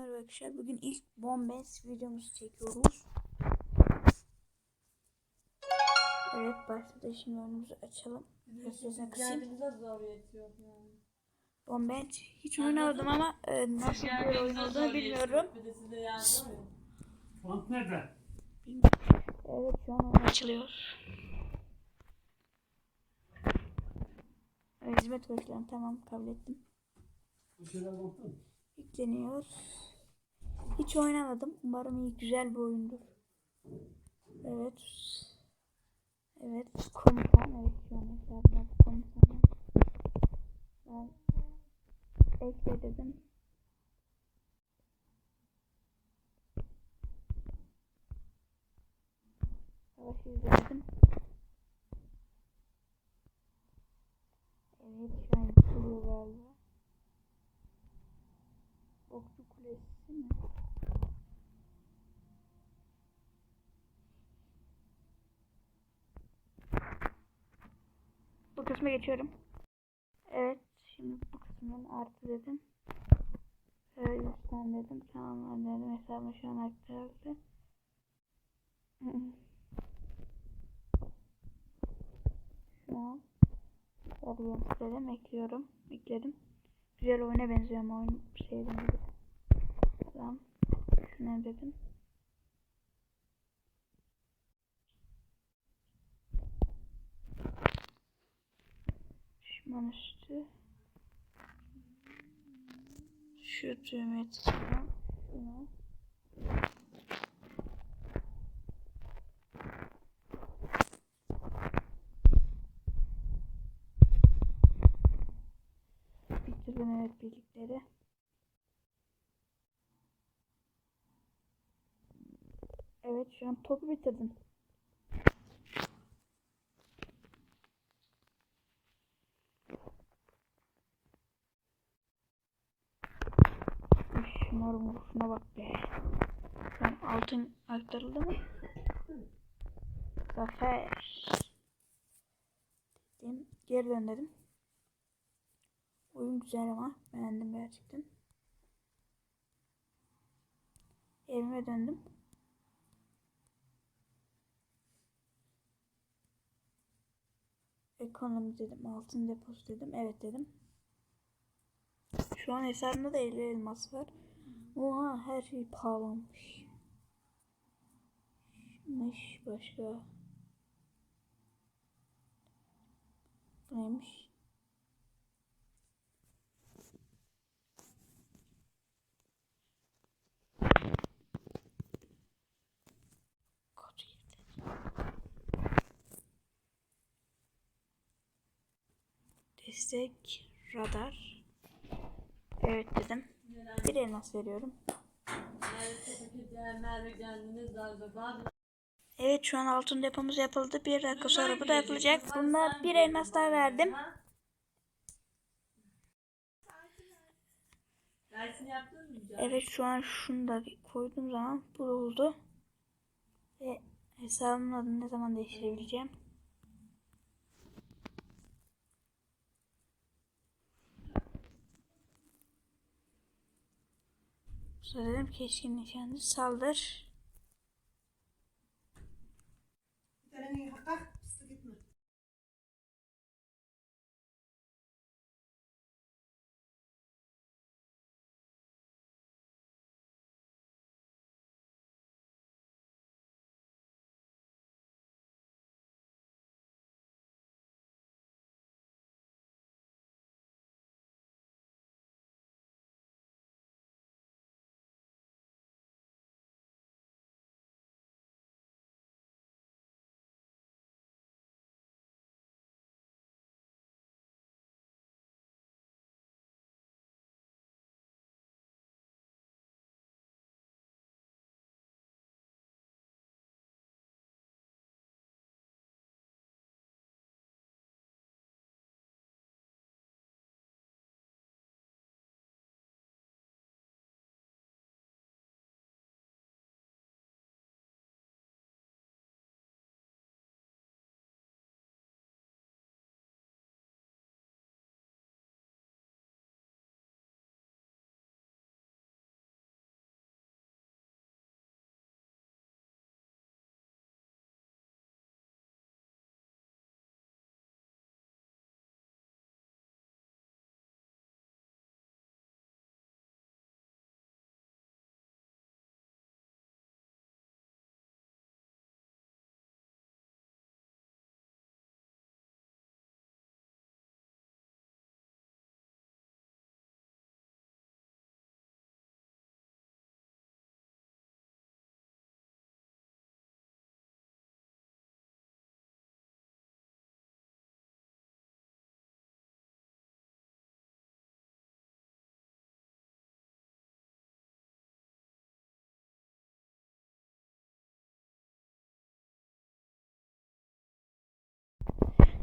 Merhaba arkadaşlar. Bugün ilk Bombes videomuzu çekiyoruz. Evet başladı. Şimdi önümüzü açalım. Sesini kısayım. Geldiğimizde zor yetiyor yani. Bombes hiç oynamadım ama e, nasıl bir oyun olduğunu bilmiyorum. Bir de size yardım ya. Font nerede? Evet şu an açılıyor. Evet, hizmet başlayalım. Tamam kabul ettim. Bu şeyler baktın. Yükleniyor. Hiç oynamadım. Umarım iyi güzel bir oyundur. Evet. Evet. Komutan. Evet şu an hesabımda komutanım. Ben ekle dedim. Savaş izledim. Evet şu an yıkılıyor galiba. Okçu Kulesi mi? Bu kısma geçiyorum. Evet. Şimdi bu kısmın artı dedim. Şöyle üstten dedim. Tamam dedim. Hesabıma şu an aktarıldı. Şu an alıyorum dedim. Ekliyorum. Ekledim. Güzel oyuna benziyor ama oyun sevdiğim gibi. Tamam. Şunu dedim. Düşman üstü. Şu düğmeye tıklayalım. Şunu. Bitirdim evet birlikleri. Evet şu an topu bitirdim. Mor vuruşuna bak be. An altın aktarıldı mı? Zafer. Dedim. Geri dön dedim. Oyun güzel ama beğendim gerçekten. Evime döndüm. Ekonomi dedim. Altın deposu dedim. Evet dedim. Şu an hesabımda da 50 elmas var. Oha her şey pahalanmış. Neymiş başka? Neymiş? Destek radar. Evet dedim. Bir elmas veriyorum. Evet şu an altın depomuz yapıldı. Bir dakika sonra bu da yapılacak. Bunda bir elmas daha verdim. Evet şu an şunu da koyduğum zaman bu oldu. Ve hesabımın adını ne zaman değiştirebileceğim? Sonra dedim keskin nişancı saldır.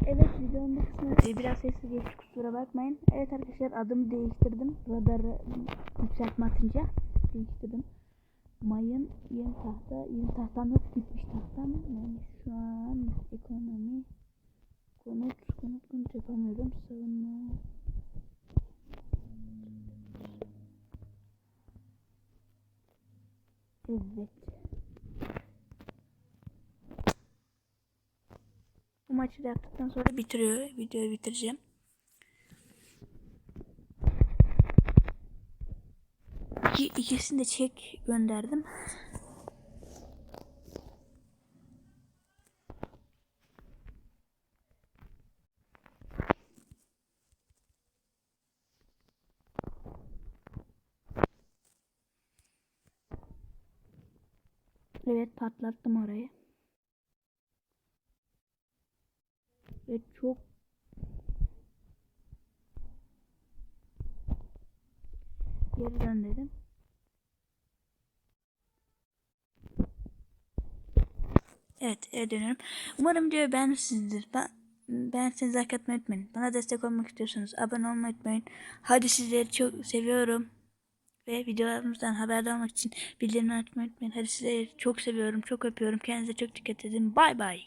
Evet videonun bu kısmı e, biraz sessiz geçti kusura bakmayın. Evet arkadaşlar adımı değiştirdim. Radarı yükseltme atınca değiştirdim. Mayın yeni tahta. Yeni tahtam yok gitmiş tahtam. Yani şu an ekonomi konut konut konut yapamıyorum. Savunma Evet. Maçı da yaptıktan sonra bitiriyor. Videoyu bitireceğim. İki, ikisini de çek gönderdim. Evet patlattım orayı. Ve çok geri dön dedim. Evet, geri dönüyorum. Umarım videoyu beğenmişsinizdir. Ben beğenseniz like atmayı unutmayın. Bana destek olmak istiyorsanız abone olmayı unutmayın. Hadi sizleri çok seviyorum. Ve videolarımızdan haberdar olmak için bildirimleri açmayı unutmayın. Hadi sizleri çok seviyorum, çok öpüyorum. Kendinize çok dikkat edin. Bay bay.